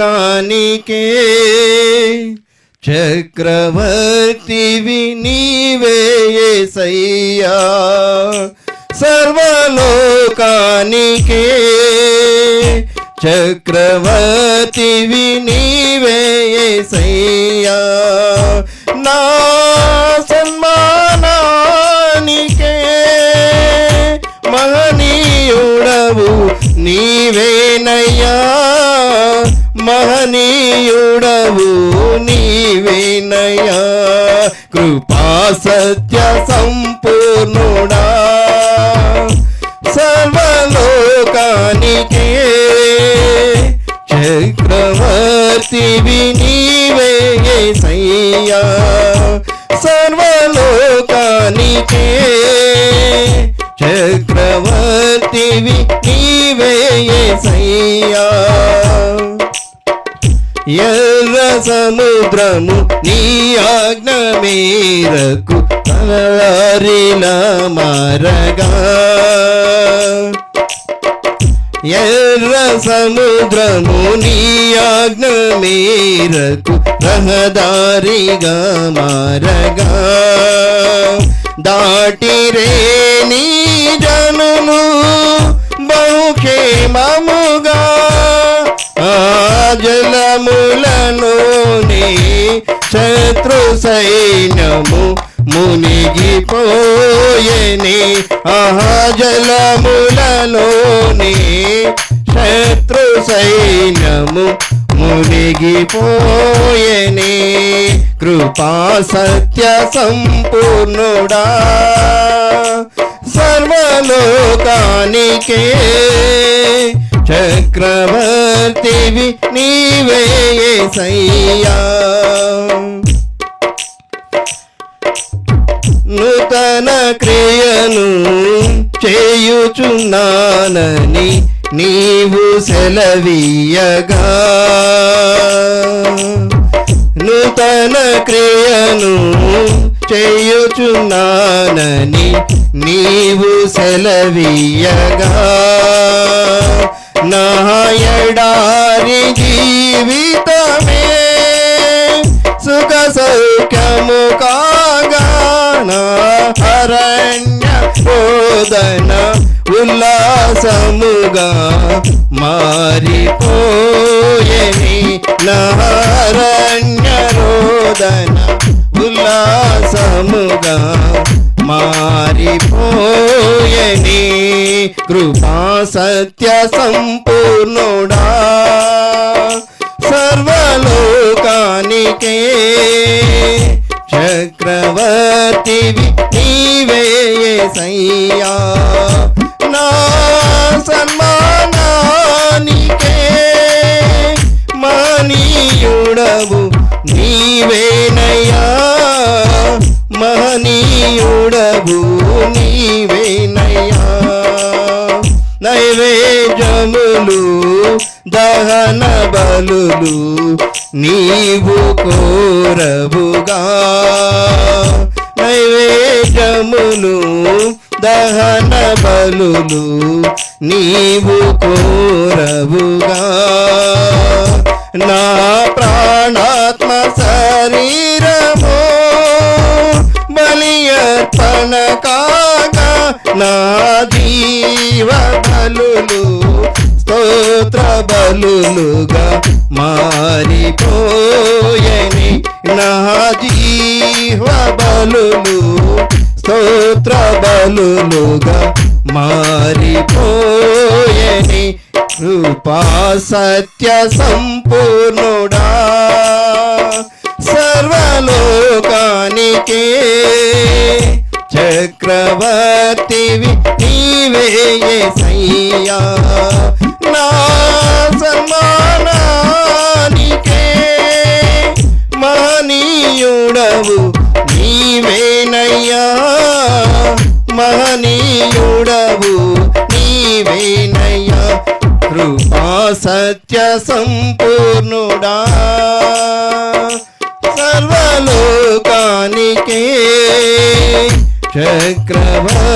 సర్వలోకానికే చక్రవర్తివి నీవే యేసయ్యా సర్వలోకానికే. చక్రవర్తివి నీవే యేసయ్యా నా సన్మానానికే. మహనీయుడవు నీవేనయ్యా. మహనీయుడవు నీవేనయ్యా కృపా సత్య సంపూర్ణుడా. సర్వలోకానికే చక్రవర్తి వినీవే సయ్యా. సర్వలోకానికే చక్రవర్తి వినీవే సయ్యా. ఎర్ర సముద్రము నీ ఆజ్ఞ మేరకు తలారిన మారగా. ఎర్ర సముద్రము నీ ఆజ్ఞ మేరకు రహదారిగా మారగా. దాటిరే నీ జనులు బహుక్షేమముగా. ఆ జలములలోని శత్రు సైన్యము మునిగిపోయని. ఆహా జలములలోని శత్రు సైన్యము మునిగిపోయని. కృపా సత్య సంపూర్ణుడా. సర్వలోకానికే చక్రవర్తివి నీవే సయ్యా? నూతన క్రియను చేయుచున్నానని నీవు సెలవీయగా. నూతన క్రియను చేయుచున్నానని నీవు సెలవీయగా. నా ఎడారి జీవితమే సుఖ సౌఖ్యము కాగా నా అరణ్య రోదన ఉల్లాసముగా మారిపోయని నారణ్య రోదన ఉల్లాసముగా కృపా సత్య సంపూర్ణుడా. సర్వలోకానికే చక్రవర్తివి నీవే సయ్యా. నా సన్మానానికే మహనీయుడవు నీవేనయ్యా. మహనీయుడవు నీవేన నైవేద్యములు దహన బలులు నీవు కోరబుగా నైవేద్యములు దహన బలులు నీవు కోరబుగా నా ప్రాణాత్మ శరీరము బలులుగా మారిపోయని నా జీవ బలులు స్తోత్ర బలులుగా మారిపోయని కృపా సత్య సంపూర్ణుడా. సర్వలోకానికే చక్రవర్తివి నీవే సయ్యా. సత్య సంపూర్ణుడా. సర్వలోకానికి చక్రవర్తివి